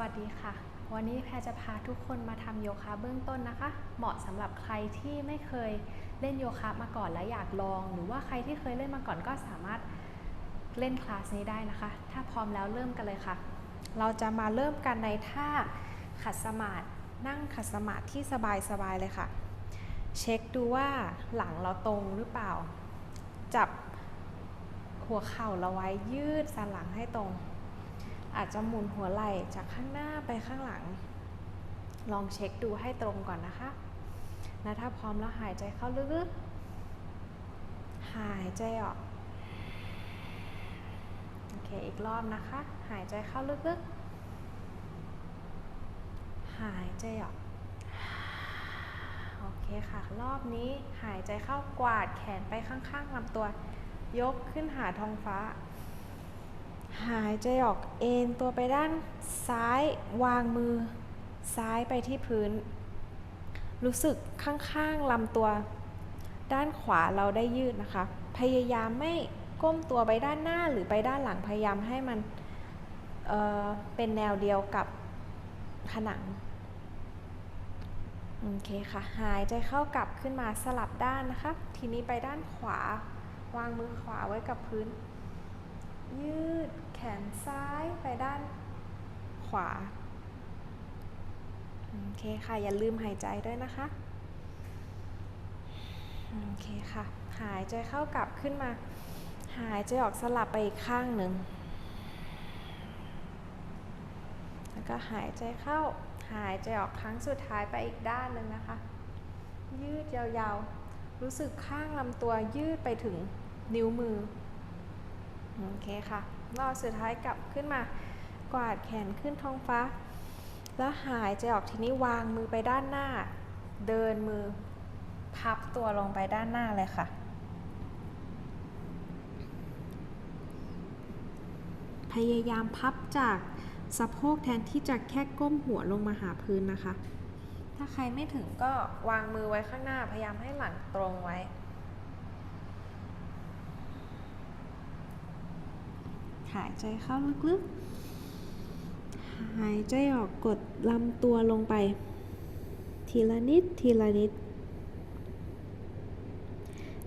วัสดีค่ะ วันนี้แพรจะพาทุกคนมาทำโยคะเบื้องต้นนะคะ เหมาะสำหรับใครที่ไม่เคยเล่นโยคะมาก่อนและอยากลอง หรือว่าใครที่เคยเล่นมาก่อนก็สามารถเล่นคลาสนี้ได้นะคะ ถ้าพร้อมแล้วเริ่มกันเลยค่ะ เราจะมาเริ่มกันในท่าขัดสมาธินั่งขัดสมาธิที่สบายๆเลยค่ะ เช็คดูว่าหลังเราตรงหรือเปล่า จับหัวเข่าเราไว้ยืดสันหลังให้ตรง อาจจะหมุนหัวไหล่จากข้างหน้าไปข้างหลัง ลองเช็คดูให้ตรงก่อนนะคะนะถ้าพร้อมแล้วหายใจเข้าลึกๆ หายใจออก โอเค อีกรอบนะคะ หายใจเข้าลึกๆ หายใจออก โอเคค่ะ รอบนี้หายใจเข้ากวาดแขนไปข้างๆลำตัว ยกขึ้นหาท้องฟ้า หายใจออกเอ็นตัวไปด้านซ้ายวางมือ ซ้ายไปที่พื้น รู้สึกข้างๆลำตัว ด้านขวาเราได้ยืดนะคะ พยายามไม่ก้มตัวไปด้านหน้าหรือไปด้านหลังพยายามให้มันเเป็นแนวเดียวกับผนังโอเคค่ะ หายใจเข้ากลับขึ้นมาสลับด้านนะคะ ทีนี้ไปด้านขวา วางมือขวาไว้กับพื้น ยืด แขนซ้ายไปด้านขวา โอเคค่ะ อย่าลืมหายใจด้วยนะคะ โอเคค่ะ หายใจเข้ากลับขึ้นมา หายใจออกสลับไปอีกข้างหนึ่ง แล้วก็หายใจเข้า หายใจออกครั้งสุดท้ายไปอีกด้านหนึ่งนะคะ ยืดยาวๆ รู้สึกข้างลำตัวยืดไปถึงนิ้วมือ โอเคค่ะ รอบสุดท้ายกลับขึ้นมากวาดแขนขึ้นท้องฟ้า แล้วหายใจออกทีนี้วางมือไปด้านหน้า เดินมือพับตัวลงไปด้านหน้าเลยค่ะ พยายามพับจากสะโพกแทนที่จะแค่ก้มหัวลงมาหาพื้นนะคะ ถ้าใครไม่ถึงก็วางมือไว้ข้างหน้าพยายามให้หลังตรงไว้ หายใจเข้าลึกๆ หายใจออกกดลำตัวลงไป ทีละนิดทีละนิด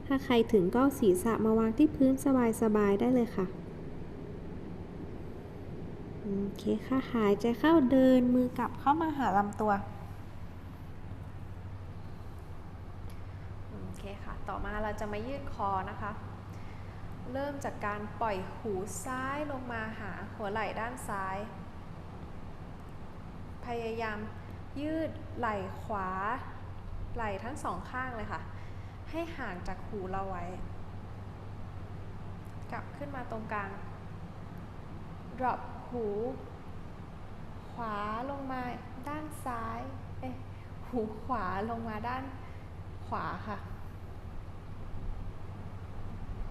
ถ้าใครถึงก็ศีรษะมาวางที่พื้นสบายๆ ได้เลยค่ะ โอเคค่ะหายใจเข้าเดินมือกลับเข้ามาหาลำตัวโอเคค่ะ ต่อมาเราจะมายืดคอนะคะ เริ่มจากการปล่อยหูซ้ายลงมาหาหัวไหล่ด้านซ้าย พยายามยืดไหล่ขวา ไหล่ทั้งสองข้างเลยค่ะ ให้ห่างจากหูเราไว้ กลับขึ้นมาตรงกลาง drop หู ขวาลงมาด้านซ้าย เอ๊ะ หูขวาลงมาด้านขวาค่ะ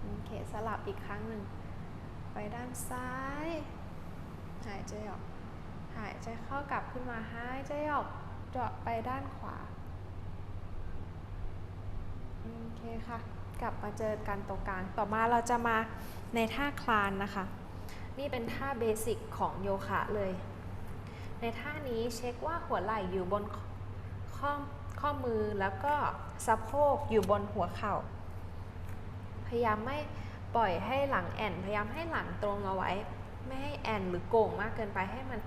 โอเคสลับอีกครั้งหนึ่ง ไปด้านซ้าย หายใจออก หายใจเข้ากลับขึ้นมา หายใจออกเจาะไปด้านขวา โอเคค่ะ กลับมาเจอกันตรงกลาง ต่อมาเราจะมาในท่าคลานนะคะ นี่เป็นท่าเบสิกของโยคะเลย ในท่านี้เช็คว่าหัวไหล่อยู่บนข้อข้อมือแล้วก็สะโพกอยู่บนหัวเข่า พยายามไม่ปล่อยให้หลังแอนพยายามให้หลังตรงเอาไว้ ไม่ให้แอนหรือโก่งมากเกินไปให้มัน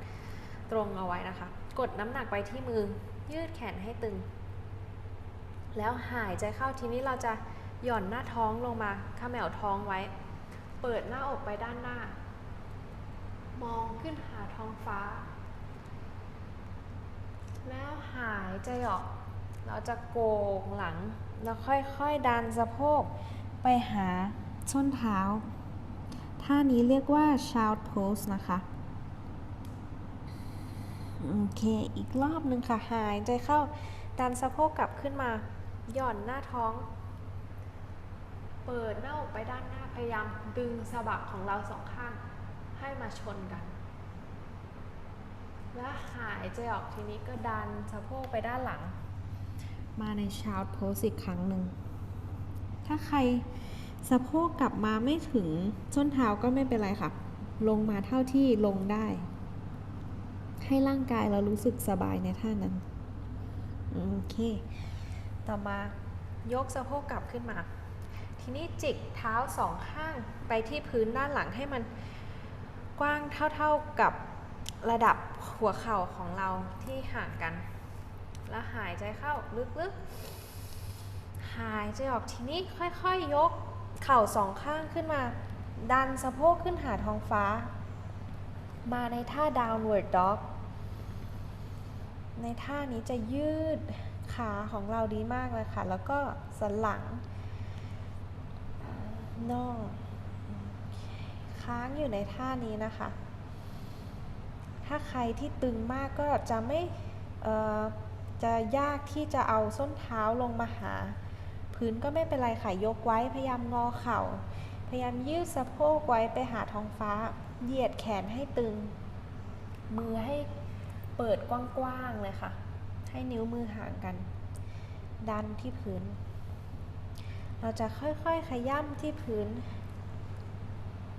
ตรงเอาไว้นะคะ กดน้ำหนักไปที่มือ ยืดแขนให้ตึง แล้วหายใจเข้าทีนี้เราจะหย่อนหน้าท้องลงมาข้าแมวท้องไว้ เปิดหน้าอกไปด้านหน้า มองขึ้นหาท้องฟ้า แล้วหายใจออก เราจะโกงหลัง แล้วค่อยๆดันสะโพก ไปหาส้นเท้า ท่านี้เรียกว่า child pose นะคะ โอเค อีกรอบหนึ่งค่ะ หายใจเข้า ดันสะโพกกลับขึ้นมา หย่อนหน้าท้อง เปิดหน้าอกไปด้านหน้า พยายามดึงสะบักของเราสองข้าง ให้มาชนกัน แล้วหายใจออกทีนี้ก็ดันสะโพกไปด้านหลัง มาใน child pose อีกครั้งหนึ่ง ถ้าใครสะโพกกลับมาไม่ถึงส้นเท้าก็ไม่เป็นไรค่ะ ลงมาเท่าที่ลงได้ ให้ร่างกายเรารู้สึกสบายในท่านั้น โอเค ต่อมายกสะโพกกลับขึ้นมา ทีนี้จิกเท้าสองข้างไปที่พื้นด้านหลังให้มันกว้างเท่าๆกับระดับหัวเข่าของเราที่ห่างกัน แล้วหายใจเข้าลึกๆ หายใจออกทีนี้ค่อยๆยกเข่าสองข้างขึ้นมา ดันสะโพกขึ้นหาท้องฟ้า มาในท่า downward dog ในท่านี้จะยืดขาของเราดีมากเลยค่ะ แล้วก็สันหลังน่องค้างอยู่ในท่านี้นะคะ ถ้าใครที่ตึงมากก็จะไม่จะยากที่จะเอาส้นเท้าลงมาหา พื้นก็ไม่เป็นไรค่ะยกไว้พยายามงอเข่า พยายามยืดสะโพกไว้ไปหาท้องฟ้า เหยียดแขนให้ตึง มือให้เปิดกว้างๆเลยค่ะ ให้นิ้วมือห่างกัน ดันที่พื้น เราจะค่อยๆขย่ำที่พื้น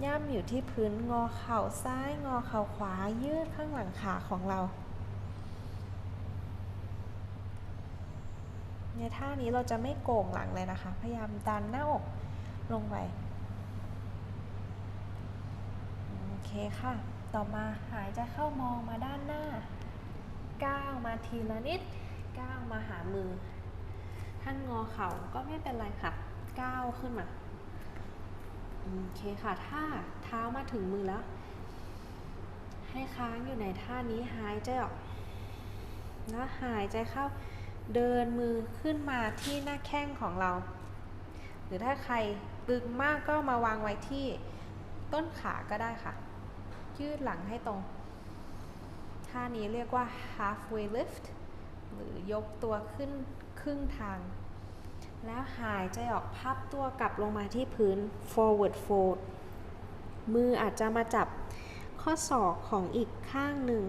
ย่ำอยู่ที่พื้นงอเข่าซ้ายงอเข่าขวายืดข้างหลังขาของเรา ในท่านี้เราจะไม่โก่งหลังเลยนะคะ พยายามดันหน้าอกลงไป โอเคค่ะ ต่อมาหายใจเข้ามองมาด้านหน้า ก้าวมาทีละนิด ก้าวมาหามือท่านงอเข่าก็ไม่เป็นไรค่ะ ก้าวขึ้นมา โอเคค่ะ ถ้าเท้ามาถึงมือแล้ว ให้ค้างอยู่ในท่านี้หายใจออก แล้วหายใจเข้า เดินมือขึ้นมาที่หน้าแข้งของเรา หรือถ้าใครตึงมากก็มาวางไว้ที่ต้นขาก็ได้ค่ะ ยืดหลังให้ตรง ท่านี้เรียกว่า halfway lift หรือยกตัวขึ้นครึ่งทาง แล้วหายใจออกพับตัวกลับลงมาที่พื้น forward fold มืออาจจะมาจับข้อศอกของอีกข้างหนึ่ง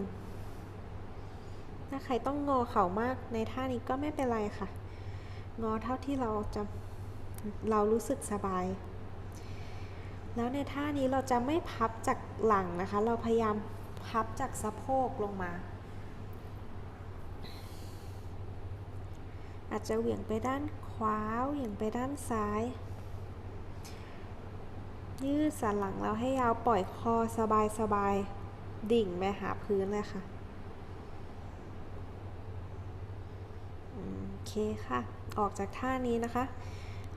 ถ้าใครต้องงอเข่ามากในท่านี้ก็ไม่เป็นไรค่ะ งอเท่าที่เราจะเรารู้สึกสบาย แล้วในท่านี้เราจะไม่พับจากหลังนะคะ เราพยายามพับจากสะโพกลงมา อาจจะเหวี่ยงไปด้านขวาเหวี่ยงไปด้านซ้าย ยืดสันหลังเราให้ยาวปล่อยคอสบายสบายดิ่งไปหาพื้นเลยค่ะ โอ เคค่ะ ออกจากท่านี้นะคะ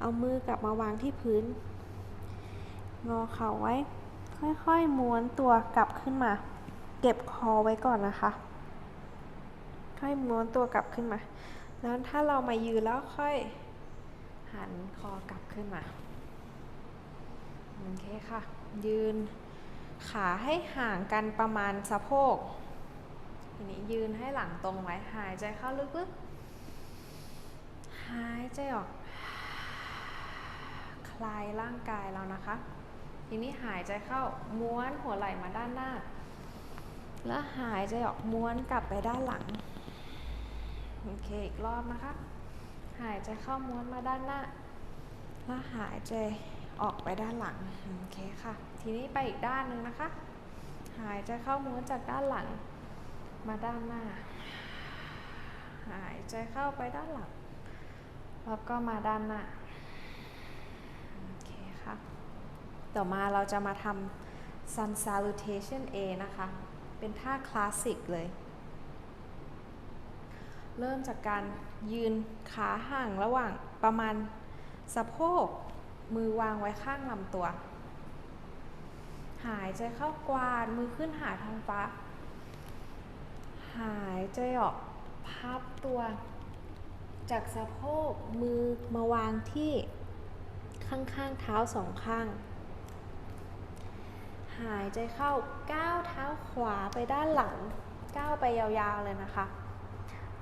เอามือกลับมาวางที่พื้น งอเข่าไว้ ค่อยๆม้วนตัวกลับขึ้นมา เก็บคอไว้ก่อนนะคะ ค่อยม้วนตัวกลับขึ้นมา แล้วถ้าเรามายืนแล้วค่อยหันคอกลับขึ้นมา โอเคค่ะ ยืนขาให้ห่างกันประมาณสะโพกทีนี้ยืนให้หลังตรงไว้ หายใจเข้าลึกๆ หายใจออก คลายร่างกายเรานะคะ ทีนี้หายใจเข้าม้วนหัวไหล่มาด้านหน้า แล้วหายใจออกม้วนกลับไปด้านหลัง โอเคอีกรอบนะคะ หายใจเข้าม้วนมาด้านหน้า แล้วหายใจออกไปด้านหลัง โอเคค่ะ ทีนี้ไปอีกด้านหนึ่งนะคะ หายใจเข้าม้วนจากด้านหลังมาด้านหน้า หายใจเข้าไปด้านหลัง แล้วก็มาด้านหน้าโอเคค่ะต่อมาเราจะมาทำ sun salutation A นะคะ เป็นท่าคลาสสิกเลย เริ่มจากการยืนขาห่างระหว่างประมาณสะโพก มือวางไว้ข้างลำตัว หายใจเข้ากวาดมือขึ้นหาท้องฟ้า หายใจออกพับตัว จากสะโพกมือมาวางที่ข้างๆเท้าสองข้าง หายใจเข้าก้าวเท้าขวาไปด้านหลังก้าวไปยาวๆเลยนะคะ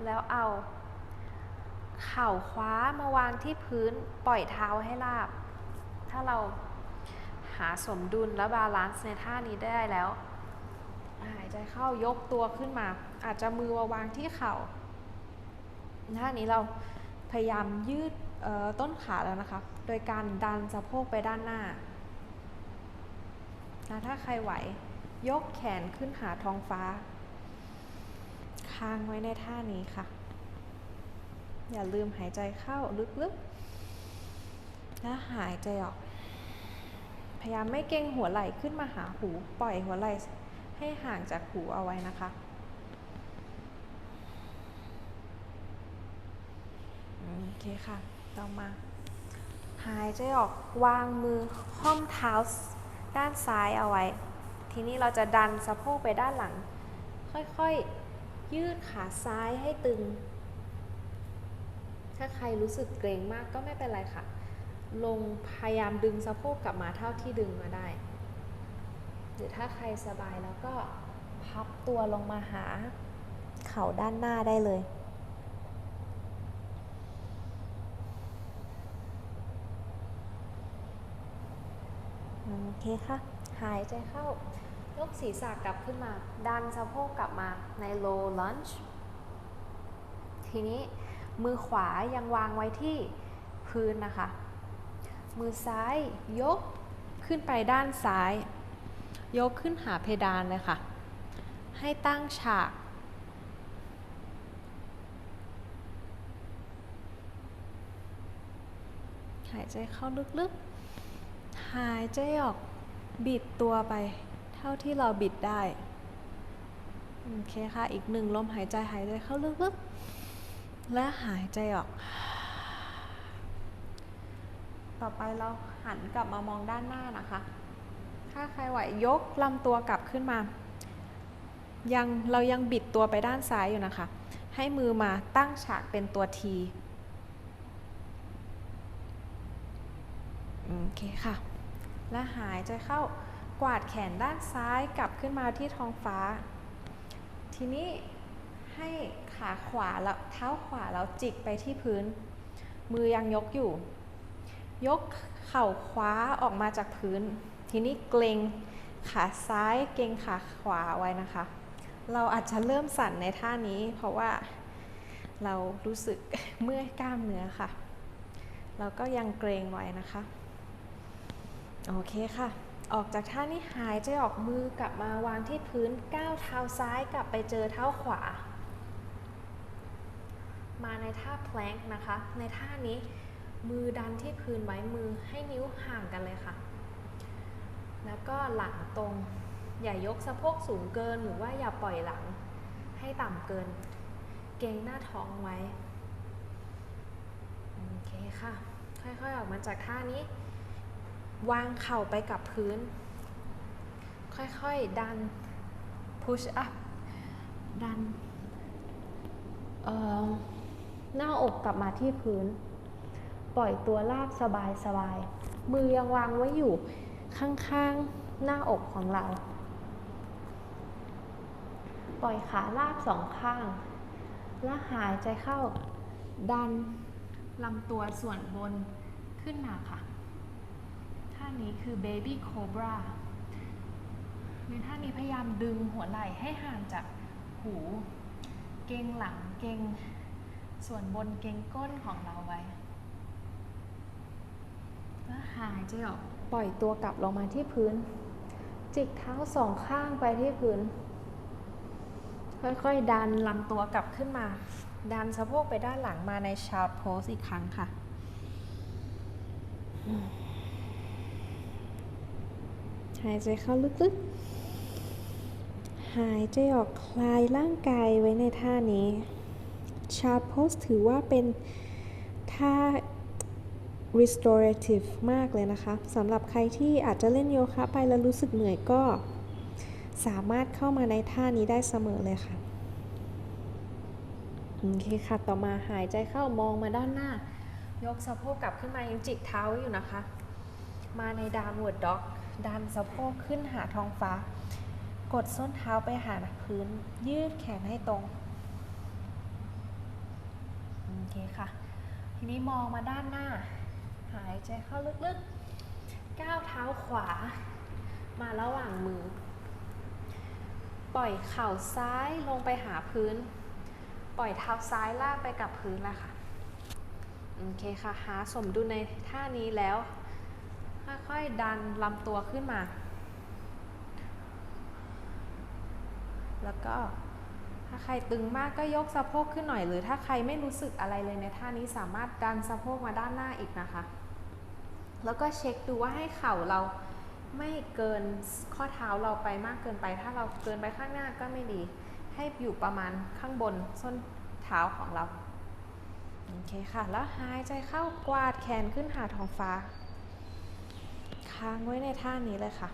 แล้วเอาเข่าขวามาวางที่พื้นปล่อยเท้าให้ราบ ถ้าเราหาสมดุลและบาลานซ์ในท่านี้ได้แล้ว หายใจเข้ายกตัวขึ้นมา อาจจะมือมาวางที่เข่า ท่านี้เราพยายามยืดต้นขาแล้วนะคะ โดยการดันสะโพกไปด้านหน้าแล้วถ้าใครไหวยกแขนขึ้นหาท้องฟ้า ค้างไว้ในท่านี้ค่ะ อย่าลืมหายใจเข้าลึกๆ และหายใจออก พยายามไม่เกรงหัวไหล่ขึ้นมาหาหู ปล่อยหัวไหล่ให้ห่างจากหูเอาไว้นะคะ โอเคค่ะ ต่อมา หายใจออกวางมือห้อมเท้าด้านซ้ายเอาไว้ ทีนี้เราจะดันสะโพกไปด้านหลัง ค่อยๆ ยืดขาซ้ายให้ตึง ถ้าใครรู้สึกเกรงมากก็ไม่เป็นไรค่ะ ลงพยายามดึงสะโพกกลับมาเท่าที่ดึงมาได้ หรือถ้าใครสบายแล้วก็พับตัวลงมาหา เข่าด้านหน้าได้เลย โอเคค่ะ หายใจเข้ายกศีรษะกลับขึ้นมา ดันสะโพกกลับมาใน low lunge ทีนี้มือขวายังวางไว้ที่พื้นนะคะ มือซ้ายยกขึ้นไปด้านซ้าย ยกขึ้นหาเพดานเลยค่ะ ให้ตั้งฉาก หายใจเข้าลึกๆ หายใจออกบิดตัวไป เท่าที่เราบิดได้ โอเคค่ะ อีกหนึ่งลมหายใจหายใจเข้าลึกๆ และหายใจออก ต่อไปเราหันกลับมามองด้านหน้านะคะ ถ้าใครไหวยกลำตัวกลับขึ้นมา ยังเรายังบิดตัวไปด้านซ้ายอยู่นะคะ ให้มือมาตั้งฉากเป็นตัวทีโอเคค่ะ และหายใจเข้ากวาดแขนด้านซ้ายกลับขึ้นมาที่ท้องฟ้า ทีนี้ให้ขาขวาแล้วเท้าขวาแล้วจิกไปที่พื้น มือยังยกอยู่ ยกเข่าขวาออกมาจากพื้น ทีนี้เกรงขาซ้ายเกรงขาขวาไว้นะคะ เราอาจจะเริ่มสั่นในท่านี้ เพราะว่าเรารู้สึกเมื่อยกล้ามเนื้อค่ะ เราก็ยังเกรงไว้นะคะ โอเคค่ะ ออกจากท่านี้หายใจออกมือกลับมาวางที่พื้นก้าวเท้าซ้ายกลับไปเจอเท้าขวา มาในท่าแพลงนะคะ ในท่านี้มือดันที่พื้นไว้มือให้นิ้วห่างกันเลยค่ะ แล้วก็หลังตรง อย่ายกสะโพกสูงเกินหรือว่าอย่าปล่อยหลังให้ต่ำเกิน เกรงหน้าท้องไว้ โอเคค่ะ ค่อยๆออกมาจากท่านี้ วางเข่าไปกับพื้น ค่อยๆ ดัน push up ดันหน้าอกกลับมาที่พื้น ปล่อยตัวลาบสบายๆมือยังวางไว้อยู่ข้างๆ หน้าอกของเรา ปล่อยขาลาบสองข้าง และหายใจเข้า ดันลำตัวส่วนบนขึ้นมาค่ะานี้คือ baby cobra ในท่านี้พยายามดึงหัวไหล่ให้ห่างจากหู เกงหลังเกงส่วนบนเกงก้นของเราไว้แล้วหายใจออกปล่อยตัวกลับลงมาที่พื้น จิกเท้าสองข้างไปที่พื้น ค่อยๆ ดันลำตัวกลับขึ้นมา ดันสะโพกไปด้านหลังมาในชาร์ปโพสอีกครั้งค่ะ หายใจเข้าลึกๆ หายใจออกคลายร่างกายไว้ในท่านี้ ชาร์ปโพสถือว่าเป็นท่า restorative มากเลยนะคะสำหรับใครที่อาจจะเล่นโยคะไปแล้วรู้สึกเหนื่อยก็สามารถเข้ามาในท่านี้ได้เสมอเลยค่ะโอเคค่ะ ต่อมาหายใจเข้ามองมาด้านหน้า ยกสะโพกกลับขึ้นมายังจิกเท้าอยู่นะคะ มาใน downward dog ดั ดันสะโพกขึ้นหาท้องฟ้า กดส้นเท้าไปหาพื้น ยืดแขนให้ตรง โอเคค่ะ ทีนี้มองมาด้านหน้า หายใจเข้าลึกๆ ก้าวเท้าขวา มาระหว่างมือ ปล่อยเข่าซ้ายลงไปหาพื้น ปล่อยเท้าซ้ายลากไปกับพื้นแล้วค่ะ โอเคค่ะ หาสมดุลในท่านี้แล้ว ค่อยๆดันลำตัวขึ้นมา แล้วก็ถ้าใครตึงมากก็ยกสะโพกขึ้นหน่อย หรือถ้าใครไม่รู้สึกอะไรเลยในท่านี้สามารถดันสะโพกมาด้านหน้าอีกนะคะ แล้วก็เช็คดูว่าให้เข่าเราไม่เกินข้อเท้าเราไปมากเกินไป ถ้าเราเกินไปข้างหน้าก็ไม่ดี ให้อยู่ประมาณข้างบนส้นเท้าของเรา โอเคค่ะ แล้วหายใจเข้ากวาดแขนขึ้นหาท้องฟ้า ค้างไว้ในท่านี้เลยค่ะ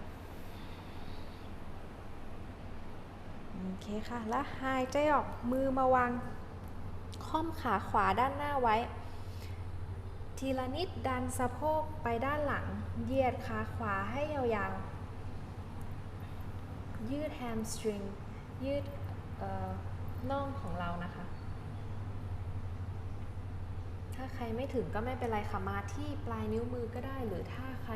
โอเคค่ะ แล้วหายใจออกมือมาวางค่อมขาขวาด้านหน้าไว้ ทีละนิดดันสะโพกไปด้านหลัง เหยียดขาขวาให้ยาวๆ ยืดแฮมสตริง ยืดเอ่อน่องของเรานะคะ ถ้าใครไม่ถึงก็ไม่เป็นไรค่ะ มาที่ปลายนิ้วมือก็ได้ หรือถ้าใคร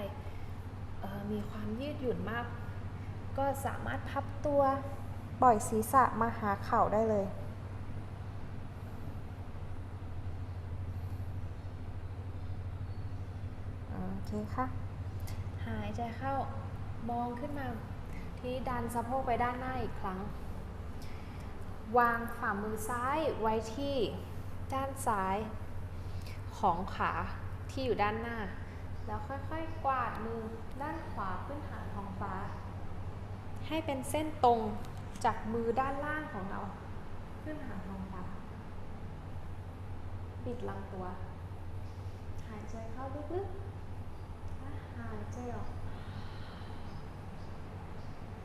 มีความยืดหยุ่นมาก ก็สามารถพับตัวปล่อยศีรษะมาหาเข่าได้เลย โอเคค่ะ หายใจเข้ามองขึ้นมา ที่ดันสะโพกไปด้านหน้าอีกครั้ง วางฝ่ามือซ้ายไว้ที่ด้านซ้ายของขาที่อยู่ด้านหน้า แล้วค่อยๆ กวาดมือด้านขวาขึ้นหาท้องฟ้า ให้เป็นเส้นตรงจากมือด้านล่างของเรา ขึ้นหาท้องฟ้าปิดลำตัว หายใจเข้าลึกๆหายใจออก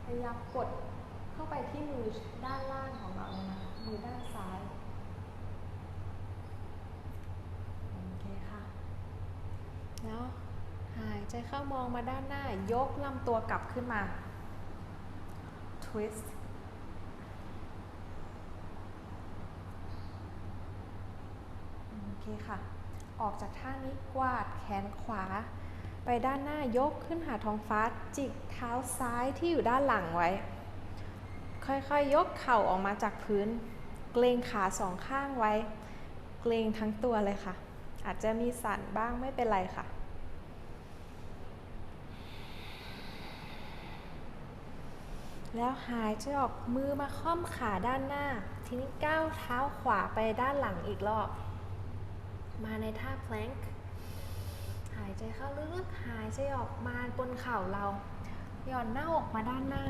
พยายามกดเข้าไปที่มือด้านล่างของเราเลยนะมือด้านซ้ายโอเคค่ะแล้ว ใจเข้ามองมาด้านหน้ายกลำตัวกลับขึ้นมา twist โอเคค่ะ ออกจากท่านี้กวาดแขนขวา ไปด้านหน้ายกขึ้นหาท้องฟ้าจิกเท้าซ้ายที่อยู่ด้านหลังไว้ ค่อยๆยยกเข่าออกมาจากพื้น เกรงขาสองข้างไว้ เกรงทั้งตัวเลยค่ะ อาจจะมีสั่นบ้างไม่เป็นไรค่ะ แล้วหายใจออกมือมาค่อมขาด้านหน้า ทีนี้ก้าวเท้าขวาไปด้านหลังอีกรอบ มาในท่า plank หายใจเข้าลึกๆ หายใจออกมาบนเข่าเรา หย่อนหน้าอกมาด้านหน้า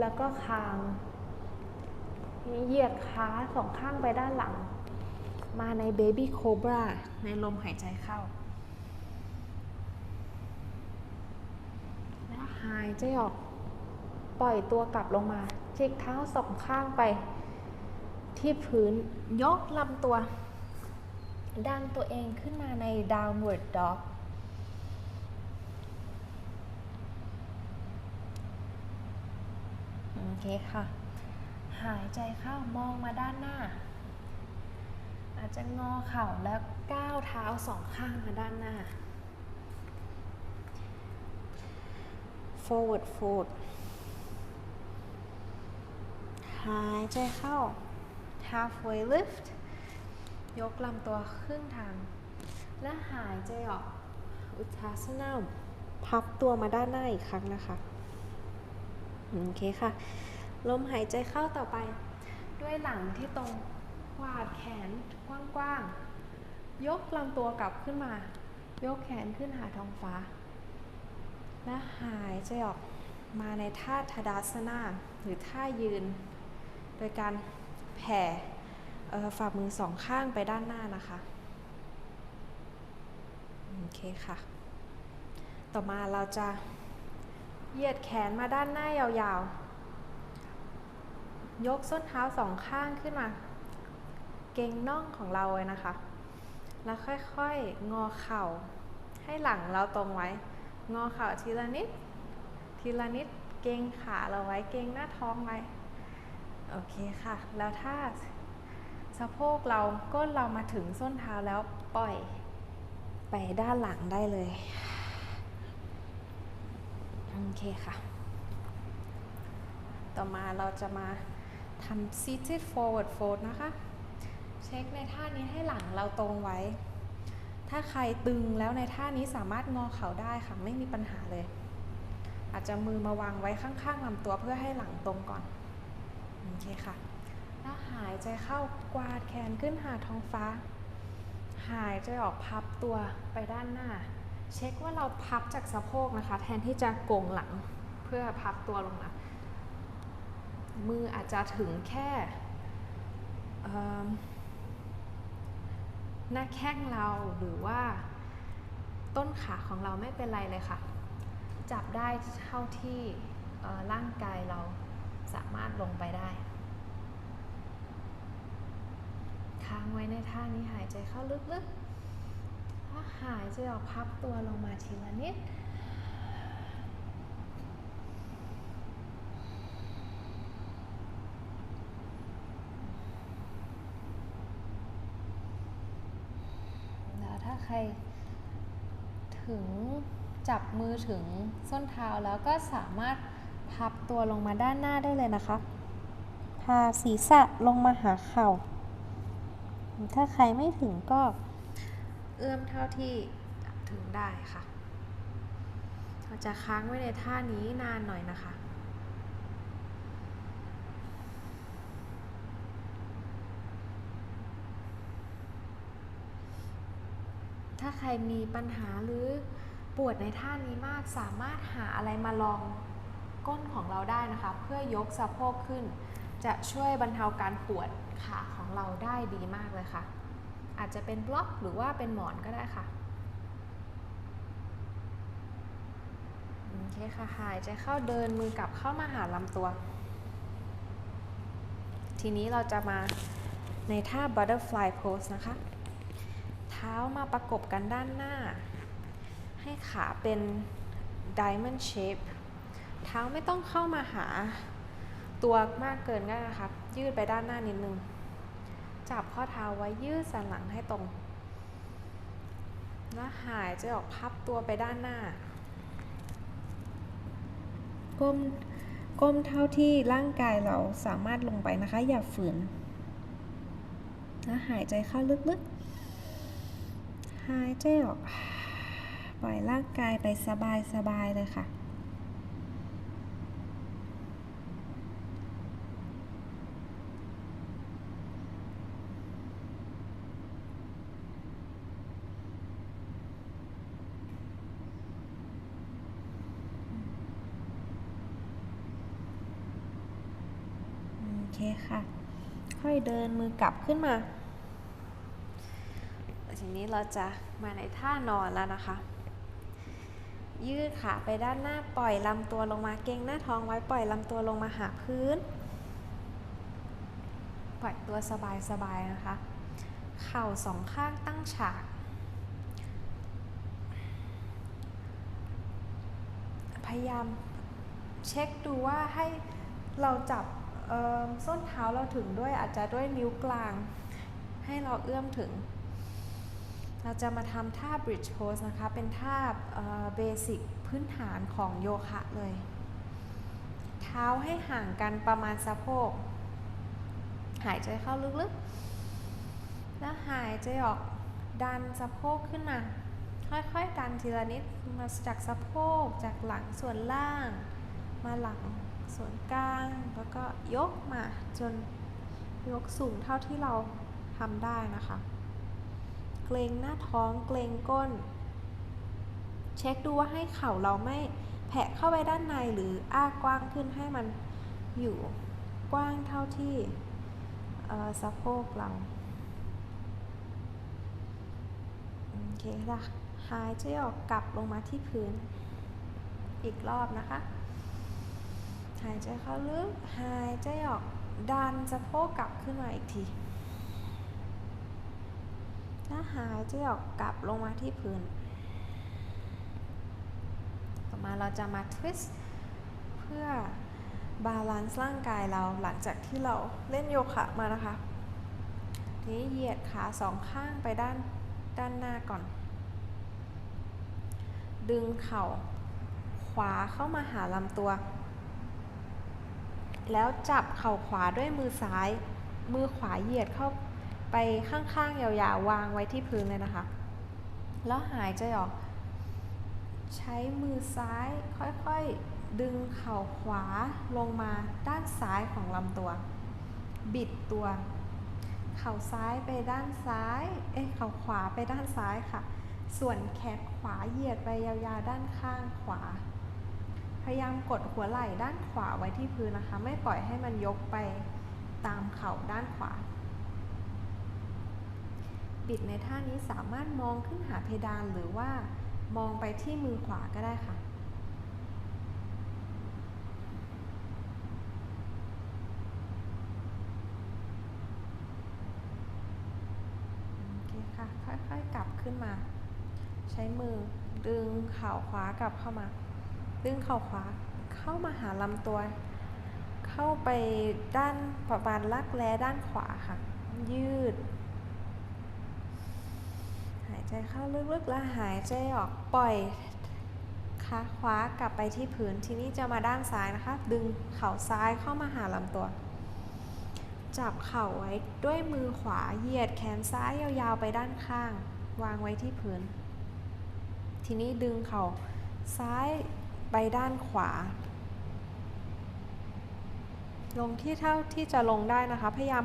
แล้วก็คางเหยียดขาสองข้างไปด้านหลัง มาใน baby cobra ในลมหายใจเข้า แล้วหายใจออก ปล่อยตัวกลับลงมาจิกเท้าสองข้างไป ที่พื้นยกลำตัว ดันตัวเองขึ้นมาใน downward dog โอเคค่ะ หายใจเข้ามองมาด้านหน้า อาจจะงอเข่าแล้วก้าวเท้าสองข้างมาด้านหน้า forward fold หายใจเข้า halfway lift ยกลำตัวครึ่งทาง และหายใจออกอุทาสนาพับตัวมาด้านหน้าอีกครั้งนะคะ โอเคค่ะ ลมหายใจเข้าต่อไป ด้วยหลังที่ตรงกวาดแขนกว้างๆ ยกลำตัวกลับขึ้นมา ยกแขนขึ้นหาท้องฟ้า และหายใจออกมาในท่าทดาสนาหรือท่ายืน โดยการแผ่ฝ่ามือสองข้างไปด้านหน้านะคะโอเคค่ะ ต่อมาเราจะเหยียดแขนมาด้านหน้ายาวๆ ยกส้นเท้าสองข้างขึ้นมา เกร็งน่องของเราไว้นะคะ แล้วค่อยๆ งอเข่า ให้หลังเราตรงไว้ งอเข่าทีละนิด ทีละนิด เกร็งขาเราไว้ เกร็งหน้าท้องไว้ โอเคค่ะ แล้วถ้าสะโพกเราก้นเรามาถึงส้นเท้าแล้วปล่อยไปด้านหลังได้เลย โอเคค่ะ ต่อมาเราจะมาทำ seated forward fold นะคะ เช็คในท่านี้ให้หลังเราตรงไว้ ถ้าใครตึงแล้วในท่านี้สามารถงอเข่าได้ค่ะ ไม่มีปัญหาเลย อาจจะมือมาวางไว้ข้างๆลำตัวเพื่อให้หลังตรงก่อน โอเคค่ะ แล้วหายใจเข้ากวาดแขนขึ้นหาท้องฟ้า หายใจออกพับตัวไปด้านหน้า เช็คว่าเราพับจากสะโพกนะคะ แทนที่จะโก่งหลังเพื่อพับตัวลงมา มืออาจจะถึงแค่หน้าแข้งเราหรือว่าต้นขาของเราไม่เป็นไรเลยค่ะ จับได้เท่าที่ร่างกายเรา สามารถลงไปได้ ค้างไว้ในท่านี้หายใจเข้าลึกๆ ถ้าหายใจออกพับตัวลงมาทีละนิดแล้วถ้าใครถึงจับมือถึงส้นเท้าแล้วก็สามารถ พับตัวลงมาด้านหน้าได้เลยนะคะ พาศีรษะลงมาหาเข่า ถ้าใครไม่ถึงก็เอื้อมเท่าที่ถึงได้ค่ะ เราจะค้างไว้ในท่านี้นานหน่อยนะคะถ้าใครมีปัญหาหรือปวดในท่านี้มากสามารถหาอะไรมาลอง ก้นของเราได้นะคะ เพื่อยกสะโพกขึ้น จะช่วยบรรเทาการปวดขาของเราได้ดีมากเลยค่ะ อาจจะเป็นบล็อกหรือว่าเป็นหมอนก็ได้ค่ะโอเคค่ะหายใจเข้าเดินมือกลับเข้ามาหาลำตัว ทีนี้เราจะมาในท่า butterfly pose นะคะ เท้ามาประกบกันด้านหน้า ให้ขาเป็น diamond shape เท้าไม่ต้องเข้ามาหาตัวมากเกินก็ได้นะคะยืดไปด้านหน้านิดนึง จับข้อเท้าไว้ยืดสันหลังให้ตรง แล้วหายใจออกพับตัวไปด้านหน้า ก้มก้มเท่าที่ร่างกายเราสามารถลงไปนะคะ อย่าฝืนแล้วหายใจเข้าลึกๆ หายใจออก ปล่อยร่างกายไปสบายๆเลยค่ะ ค่ะค่อยเดินมือกลับขึ้นมาทีนี้เราจะมาในท่านอนแล้วนะคะ ยืดขาไปด้านหน้าปล่อยลำตัวลงมาเก่งหน้าท้องไว้ปล่อยลำตัวลงมาหาพื้น ปล่อยตัวสบายๆนะคะ เข่าสองข้างตั้งฉาก พยายามเช็คดูว่าให้เราจับ ส้นเท้าเราถึงด้วยอาจจะด้วยนิ้วกลาง ให้เราเอื้อมถึง เราจะมาทำท่า bridge pose นะคะ เป็นท่าเบสิกพื้นฐานของโยคะเลย เท้าให้ห่างกันประมาณสะโพก หายใจเข้าลึกๆ แล้วหายใจออกดันสะโพกขึ้นมา ค่อยๆ ดันทีละนิด มาจากสะโพกจากหลังส่วนล่างมาหลัง ส่วนกลาง แล้วก็ยกมาจนยกสูงเท่าที่เราทำได้นะคะ เกรงหน้าท้องเกรงก้น เช็คดูว่าให้เข่าเราไม่แผะเข้าไปด้านในหรืออ้ากว้างขึ้นให้มันอยู่กว้างเท่าที่สะโพกเรา โอเคค่ะหายใจออกกลับลงมาที่พื้น อีกรอบนะคะ หายใจเข้าลึก หายใจออกดันสะโพกกลับขึ้นมาอีกทีถ้าหายใจออกกลับลงมาที่พื้น ต่อมาเราจะมาทวิสต์เพื่อบาลานซ์ร่างกายเราหลังจากที่เราเล่นโยคะมานะคะทีนี้เหยียดขาสองข้างไปด้านด้านหน้าก่อน ดึงเข่าขวาเข้ามาหาลำตัว แล้วจับเข่าขวาด้วยมือซ้าย มือขวาเหยียดเข้าไปข้างๆ ยาวๆ วางไว้ที่พื้นเลยนะคะ แล้วหายใจออก ใช้มือซ้ายค่อยๆ ดึงเข่าขวาลงมาด้านซ้ายของลำตัว บิดตัว เข่าซ้ายไปด้านซ้าย เอ๊ะเข่าขวาไปด้านซ้ายค่ะ ส่วนแขนขวาเหยียดไปยาวๆ ด้านข้างขวา พยายามกดหัวไหล่ด้านขวาไว้ที่พื้นนะคะ ไม่ปล่อยให้มันยกไปตามเข่าด้านขวา บิดในท่านี้สามารถมองขึ้นหาเพดานหรือว่ามองไปที่มือขวาก็ได้ค่ะโอเคค่ะค่อยๆ กลับขึ้นมา ใช้มือดึงเข่าขวากลับเข้ามา ดึงเข่าขวาเข้ามาหาลำตัว เข้าไปด้านประบานลักแร้ด้านขวาค่ะ ยืด หายใจเข้าลึกๆแล้วหายใจออกปล่อยขาขวากลับไปที่พื้นทีนี้จะมาด้านซ้ายนะคะ ดึงเข่าซ้ายเข้ามาหาลำตัว จับเข่าไว้ด้วยมือขวาเหยียดแขนซ้ายยาวๆไปด้านข้าง วางไว้ที่พื้น ทีนี้ดึงเข่าซ้าย ไปด้านขวา ลงที่เท่าที่จะลงได้นะคะ พยายาม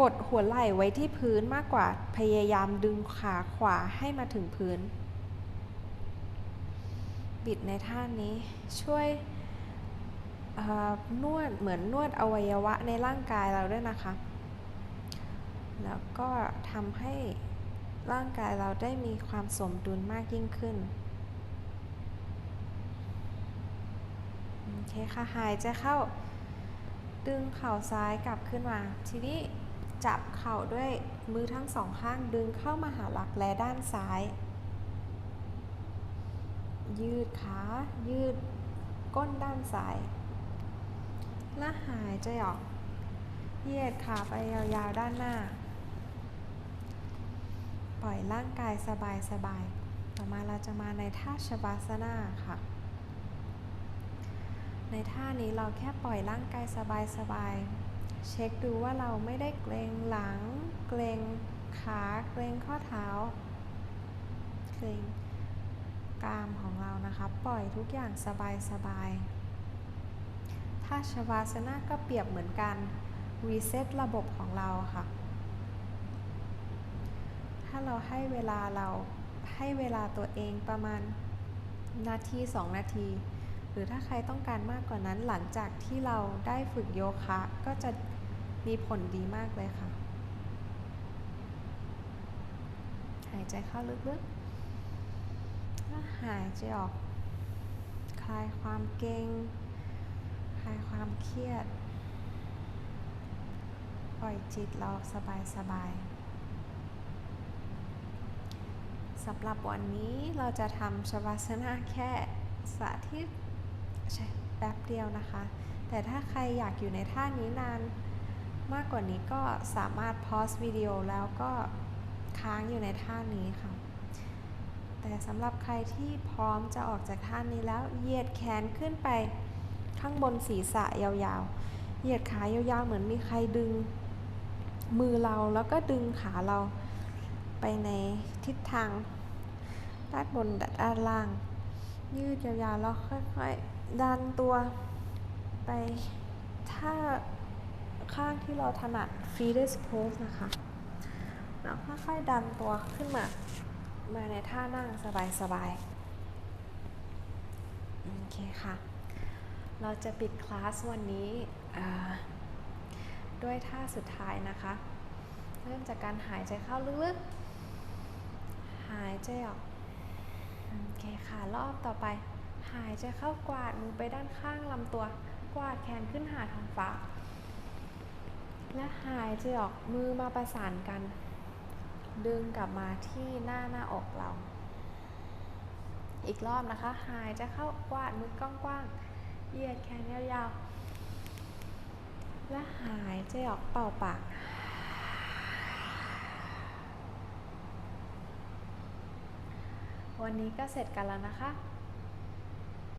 กดหัวไหล่ไว้ที่พื้นมากกว่าพยายามดึงขาขวาให้มาถึงพื้น บิดในท่านี้ช่วยนวดเหมือนนวดอวัยวะในร่างกายเราด้วยนะคะ แล้วก็ทำให้ร่างกายเราได้มีความสมดุลมากยิ่งขึ้น โอ เคค่ะ หายใจเข้า ดึงเข่าซ้ายกลับขึ้นมา ทีนี้จับเข่าด้วยมือทั้งสองข้างดึงเข้ามาหาหลักแร้ด้านซ้าย ยืดขา ยืดก้นด้านซ้าย และหายใจออก เหยียดขาไปยาวๆด้านหน้า ปล่อยร่างกายสบายๆ ต่อมาเราจะมาในท่าชบาสนาค่ะ ในท่านี้เราแค่ปล่อยร่างกายสบายๆ เช็คดูว่าเราไม่ได้เกรงหลัง เกรงขาเกรงข้อเท้า เกรงกรามของเรานะคะ ปล่อยทุกอย่างสบายๆท่าชวาสนาก็เปรียบเหมือนกันรีเซ็ตระบบของเราค่ะ ถ้าเราให้เวลาเราให้เวลาตัวเองประมาณนาที 2 นาที หรือถ้าใครต้องการมากกว่านั้นหลังจากที่เราได้ฝึกโยคะก็จะมีผลดีมากเลยค่ะ หายใจเข้าลึกๆ หายใจออก คลายความเกร็ง คลายความเครียด ปล่อยจิตเราสบายๆสำหรับวันนี้เราจะทำชวาสนาแค่สาธิต แป๊บเดียวนะคะ แต่ถ้าใครอยากอยู่ในท่านี้นานมากกว่านี้ก็สามารถพอสวิดีโอแล้วก็ค้างอยู่ในท่านี้ค่ะ แต่สำหรับใครที่พร้อมจะออกจากท่านี้แล้วเหยียดแขนขึ้นไปข้างบนศีรษะยาวๆ เหยียดขายาวๆ เหมือนมีใครดึง มือเราแล้วก็ดึงขาเราไปในทิศทางด้านบนด้านล่าง ยืดยาวๆ แล้วค่อยๆ ดันตัวไปถ้าข้างที่เราถนัด fetus pose นะคะแล้วค่อยๆดันตัวขึ้นมา มาในท่านั่งสบายๆ โอเคค่ะ เราจะปิดคลาสวันนี้ด้วยท่าสุดท้ายนะคะ เริ่มจากการหายใจเข้าลึกๆ หายใจออก โอเคค่ะ รอบต่อไป หายใจเข้ากวาดมือไปด้านข้างลำตัว กวาดแขนขึ้นหาท้องฟ้า และหายใจออกมือมาประสานกัน ดึงกลับมาที่หน้าหน้าอกเรา อีกรอบนะคะ หายใจเข้ากวาดมือกว้างๆเหยียดแขนยาวๆและหายใจออกเป่าปากวันนี้ก็เสร็จกันแล้วนะคะ